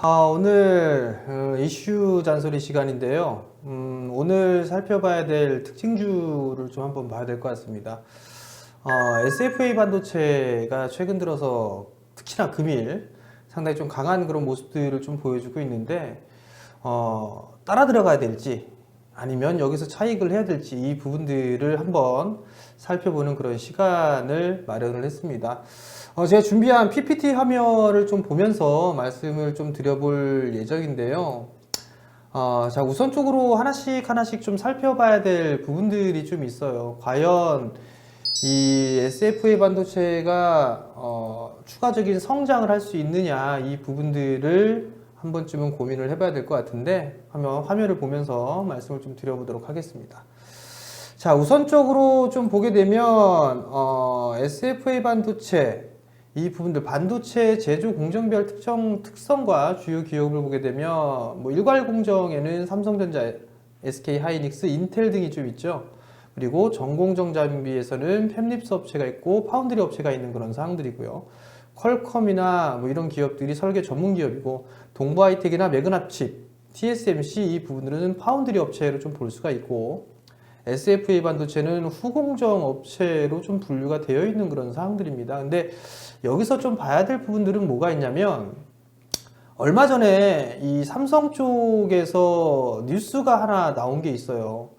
아, 오늘 어, 이슈 잔소리 시간인데요. 음, 오늘 살펴봐야 될 특징주를 좀 한번 봐야 될 것 같습니다. 어, SFA 반도체가 최근 들어서 특히나 금일 상당히 좀 강한 그런 모습들을 좀 보여주고 있는데 어, 따라 들어가야 될지 아니면 여기서 차익을 해야 될지 이 부분들을 한번 살펴보는 그런 시간을 마련을 했습니다. 어, 제가 준비한 PPT 화면을 좀 보면서 말씀을 좀 드려볼 예정인데요. 어, 자, 우선적으로 하나씩 하나씩 좀 살펴봐야 될 부분들이 좀 있어요. 과연 이 SFA 반도체가 어, 추가적인 성장을 할 수 있느냐 이 부분들을 한 번쯤은 고민을 해봐야 될 것 같은데 화면, 화면을 보면서 말씀을 좀 드려보도록 하겠습니다. 자, 우선적으로 좀 보게 되면 어, SFA 반도체 이 부분들 반도체 제조 공정별 특정 특성과 주요 기업을 보게 되면 뭐 일괄 공정에는 삼성전자, SK 하이닉스, 인텔 등이 좀 있죠. 그리고 전공정 장비에서는 팹립스 업체가 있고 파운드리 업체가 있는 그런 사항들이고요. 퀄컴이나 뭐 이런 기업들이 설계 전문 기업이고 동부하이텍이나 매그나칩, TSMC 이 부분들은 파운드리 업체로 좀 볼 수가 있고 SFA 반도체는 후공정 업체로 좀 분류가 되어 있는 그런 사항들입니다. 근데 여기서 좀 봐야 될 부분들은 뭐가 있냐면 얼마 전에 이 삼성 쪽에서 뉴스가 하나 나온 게 있어요.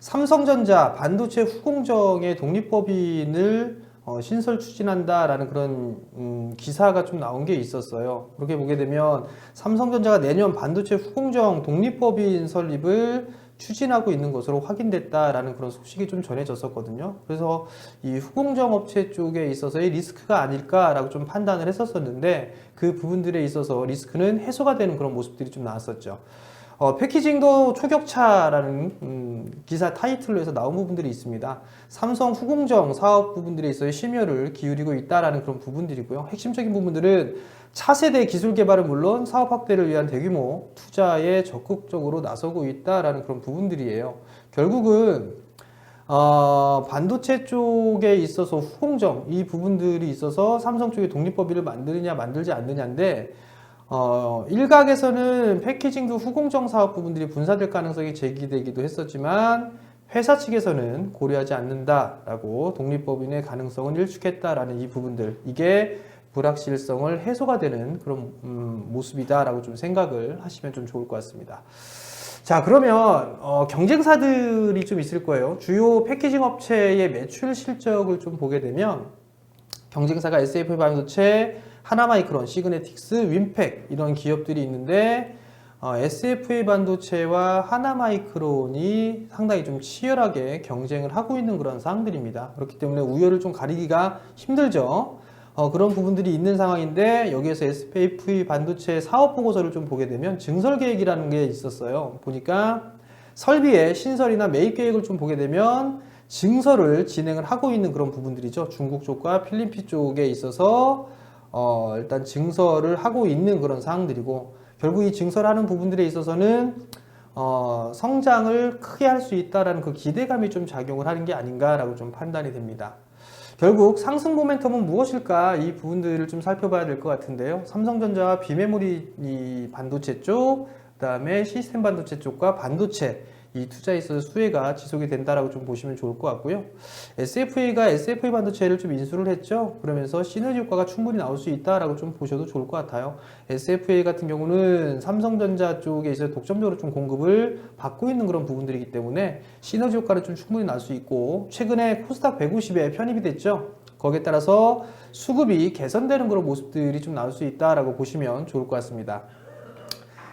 삼성전자 반도체 후공정의 독립법인을 어, 신설 추진한다라는 그런 음, 기사가 좀 나온 게 있었어요. 그렇게 보게 되면 삼성전자가 내년 반도체 후공정 독립법인 설립을 추진하고 있는 것으로 확인됐다라는 그런 소식이 좀 전해졌었거든요. 그래서 이 후공정 업체 쪽에 있어서의 리스크가 아닐까라고 좀 판단을 했었었는데 그 부분들에 있어서 리스크는 해소가 되는 그런 모습들이 좀 나왔었죠. 어, 패키징도 초격차라는 음, 기사 타이틀로 해서 나온 부분들이 있습니다. 삼성 후공정 사업 부분들에 있어서 심혈을 기울이고 있다라는 그런 부분들이고요. 핵심적인 부분들은 차세대 기술 개발은 물론 사업 확대를 위한 대규모 투자에 적극적으로 나서고 있다라는 그런 부분들이에요. 결국은 어, 반도체 쪽에 있어서 후공정 이 부분들이 있어서 삼성 쪽에 독립법인을 만드느냐 만들지 않느냐인데 어, 일각에서는 패키징 도 후공정 사업 부분들이 분사될 가능성이 제기되기도 했었지만 회사 측에서는 고려하지 않는다라고 독립법인의 가능성은 일축했다라는 이 부분들 이게 불확실성을 해소가 되는 그런 음, 모습이다라고 좀 생각을 하시면 좀 좋을 것 같습니다. 자 그러면 어, 경쟁사들이 좀 있을 거예요. 주요 패키징 업체의 매출 실적을 좀 보게 되면 경쟁사가 SF 반도체, 하나마이크론, 시그네틱스, 윈팩 이런 기업들이 있는데 어, SFA 반도체와 하나마이크론이 상당히 좀 치열하게 경쟁을 하고 있는 그런 사항들입니다. 그렇기 때문에 우열을 좀 가리기가 힘들죠. 어, 그런 부분들이 있는 상황인데 여기에서 SFA 반도체 사업 보고서를 좀 보게 되면 증설 계획이라는 게 있었어요. 보니까 설비의 신설이나 매입 계획을 좀 보게 되면 증설을 진행을 하고 있는 그런 부분들이죠. 중국 쪽과 필리핀 쪽에 있어서 어, 일단 증설을 하고 있는 그런 사항들이고 결국 이 증설하는 부분들에 있어서는 어, 성장을 크게 할 수 있다라는 그 기대감이 좀 작용을 하는 게 아닌가라고 좀 판단이 됩니다. 결국 상승 모멘텀은 무엇일까 이 부분들을 좀 살펴봐야 될 것 같은데요. 삼성전자와 비메모리 이 반도체 쪽, 그다음에 시스템 반도체 쪽과 반도체 이 투자에 있어서 수혜가 지속이 된다라고 좀 보시면 좋을 것 같고요. SFA가 SFA 반도체를 좀 인수를 했죠. 그러면서 시너지 효과가 충분히 나올 수 있다라고 좀 보셔도 좋을 것 같아요. SFA 같은 경우는 삼성전자 쪽에 있어 독점적으로 좀 공급을 받고 있는 그런 부분들이기 때문에 시너지 효과를 좀 충분히 날 수 있고 최근에 코스닥 150에 편입이 됐죠. 거기에 따라서 수급이 개선되는 그런 모습들이 좀 나올 수 있다라고 보시면 좋을 것 같습니다.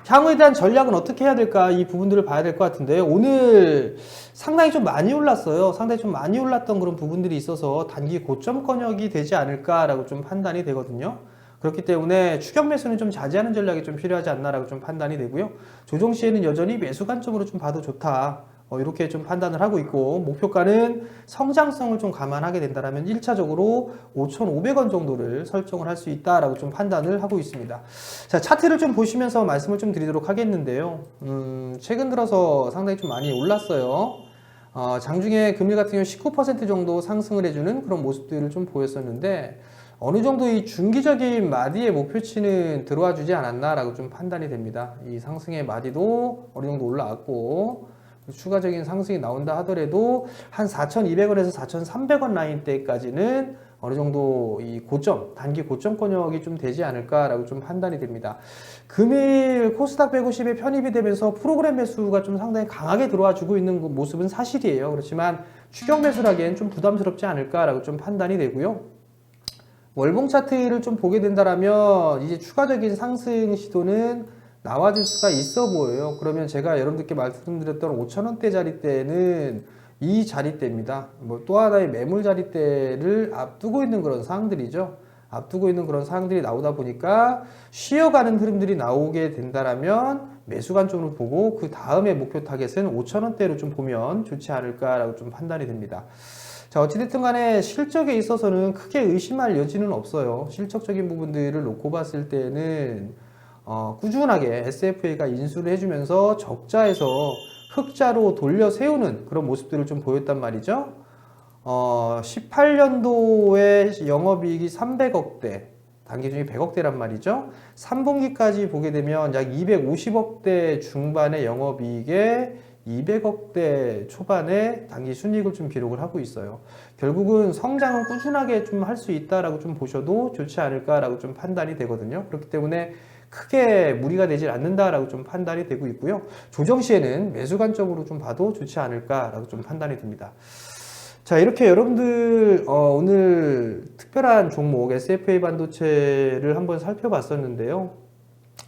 향후에 대한 전략은 어떻게 해야 될까 이 부분들을 봐야 될 것 같은데요. 오늘 상당히 좀 많이 올랐어요. 상당히 좀 많이 올랐던 그런 부분들이 있어서 단기 고점 권역이 되지 않을까라고 좀 판단이 되거든요. 그렇기 때문에 추격 매수는 좀 자제하는 전략이 좀 필요하지 않나라고 좀 판단이 되고요. 조정 시에는 여전히 매수 관점으로 좀 봐도 좋다. 어, 이렇게 좀 판단을 하고 있고 목표가는 성장성을 좀 감안하게 된다면 1차적으로 5,500원 정도를 설정을 할 수 있다라고 좀 판단을 하고 있습니다. 자 차트를 좀 보시면서 말씀을 좀 드리도록 하겠는데요. 음, 최근 들어서 상당히 좀 많이 올랐어요. 어, 장중에 금리 같은 경우 19% 정도 상승을 해주는 그런 모습들을 좀 보였었는데 어느 정도 이 중기적인 마디의 목표치는 들어와 주지 않았나라고 좀 판단이 됩니다. 이 상승의 마디도 어느 정도 올라왔고 추가적인 상승이 나온다 하더라도 한 4,200원에서 4,300원 라인 대까지는 어느 정도 이 고점, 단기 고점 권역이 좀 되지 않을까라고 좀 판단이 됩니다. 금일 코스닥 150에 편입이 되면서 프로그램 매수가 좀 상당히 강하게 들어와 주고 있는 그 모습은 사실이에요. 그렇지만 추격 매수라기엔 좀 부담스럽지 않을까라고 좀 판단이 되고요. 월봉 차트를 좀 보게 된다라면 이제 추가적인 상승 시도는 나와줄 수가 있어 보여요. 그러면 제가 여러분들께 말씀드렸던 5천원대 자리대는 이 자리대입니다. 뭐 또 하나의 매물 자리대를 앞두고 있는 그런 상황들이죠. 앞두고 있는 그런 상황들이 나오다 보니까 쉬어가는 흐름들이 나오게 된다라면 매수 관점으로 보고 그 다음에 목표 타겟은 5천원대로 좀 보면 좋지 않을까라고 좀 판단이 됩니다. 자, 어찌됐든 간에 실적에 있어서는 크게 의심할 여지는 없어요. 실적적인 부분들을 놓고 봤을 때는 어, 꾸준하게 SFA가 인수를 해주면서 적자에서 흑자로 돌려 세우는 그런 모습들을 좀 보였단 말이죠. 어, 18년도에 영업이익이 300억대, 단기 중에 100억대란 말이죠. 3분기까지 보게 되면 약 250억대 중반의 영업이익에 200억대 초반에 단기 순이익을 좀 기록을 하고 있어요. 결국은 성장은 꾸준하게 좀 할 수 있다라고 좀 보셔도 좋지 않을까라고 좀 판단이 되거든요. 그렇기 때문에 크게 무리가 되질 않는다라고 좀 판단이 되고 있고요. 조정 시에는 매수 관점으로 좀 봐도 좋지 않을까라고 좀 판단이 됩니다. 자, 이렇게 여러분들 어, 오늘 특별한 종목 SFA 반도체를 한번 살펴봤었는데요.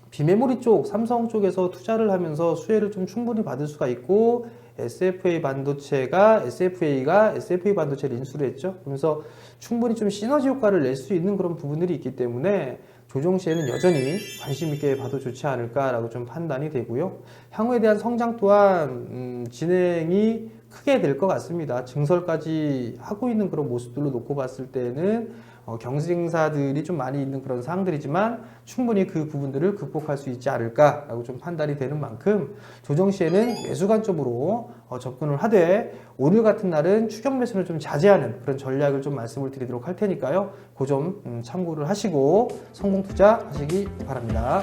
비메모리 쪽, 삼성 쪽에서 투자를 하면서 수혜를 좀 충분히 받을 수가 있고 SFA 반도체가 SFA가 SFA 반도체를 인수를 했죠. 그러면서 충분히 좀 시너지 효과를 낼 수 있는 그런 부분들이 있기 때문에 조정 시에는 여전히 관심 있게 봐도 좋지 않을까라고 좀 판단이 되고요. 향후에 대한 성장 또한 음, 진행이 크게 될 것 같습니다. 증설까지 하고 있는 그런 모습들로 놓고 봤을 때는 어, 경쟁사들이 좀 많이 있는 그런 상황들이지만 충분히 그 부분들을 극복할 수 있지 않을까라고 좀 판단이 되는 만큼 조정 시에는 매수 관점으로 어, 접근을 하되 오늘 같은 날은 추격 매수를 좀 자제하는 그런 전략을 좀 말씀을 드리도록 할 테니까요. 그 점 참고를 하시고 성공 투자 하시기 바랍니다.